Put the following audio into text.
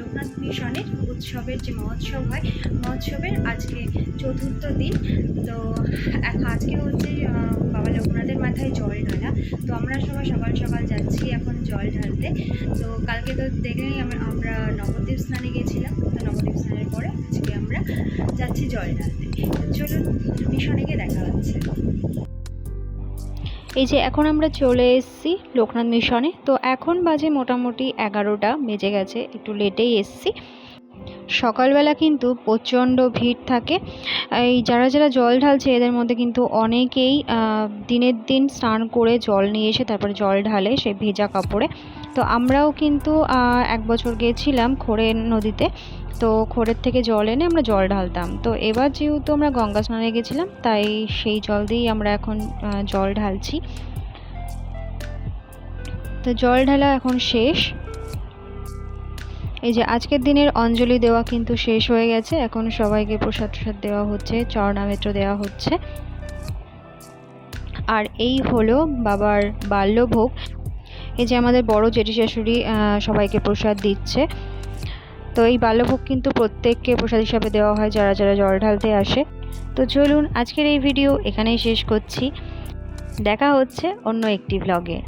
লোকনাথ মিশনের উৎসবের যে মহোৎসব হয়, মহোৎসবের আজকে চতুর্থ দিন। তো এখন আজকে হচ্ছে বাবা লোকনাথের মাথায় জল ঢালা। তো আমরা সবাই সকাল সকাল যাচ্ছি এখন জল ঢালতে। তো কালকে তো দেখলেই আমরা নবদ্বীপ স্নানে গেছিলাম তো নবদ্বীপ স্নানের পরে আজকে আমরা যাচ্ছি জল ঢালতে। চলুন, মিশনে গিয়ে দেখা হচ্ছে। এই যে এখন আমরা চলে এসেছি লোকনাথ মিশনে। তো এখন বাজে মোটামুটি এগারোটা, বেজে গেছে, একটু লেটেই এসেছি। সকালবেলা কিন্তু প্রচণ্ড ভিড় থাকে। এই যারা যারা জল ঢালছে, এদের মধ্যে কিন্তু অনেকেই দিনের দিন স্নান করে জল নিয়ে এসে তারপরে জল ঢালে সেই ভেজা কাপড়ে। তো আমরাও কিন্তু এক বছর গিয়েছিলাম খোরের নদীতে। তো খোরের থেকে জল এনে আমরা জল ঢালতাম। তো এবার যেহেতু আমরা গঙ্গা স্নানে গেছিলাম, তাই সেই জল দিয়েই আমরা এখন জল ঢালছি। তো জল ঢালা এখন শেষ। এই যে আজকের দিনের অঞ্জলি দেওয়া কিন্তু শেষ হয়ে গেছে। এখন সবাইকে প্রসাদ প্রসাদ দেওয়া হচ্ছে চরণামেত্র দেওয়া হচ্ছে। আর এই হলো বাবার বাল্যভোগ। এই যে আমাদের বড় জেঠি শাশুড়ি সবাইকে প্রসাদ দিচ্ছে। তো এই বাল্যভোগ কিন্তু প্রত্যেককে প্রসাদ হিসাবে দেওয়া হয়, যারা যারা জল ঢালতে আসে। তো চলুন আজকের এই ভিডিও এখানেই শেষ করছি। দেখা হচ্ছে অন্য একটি ভ্লগে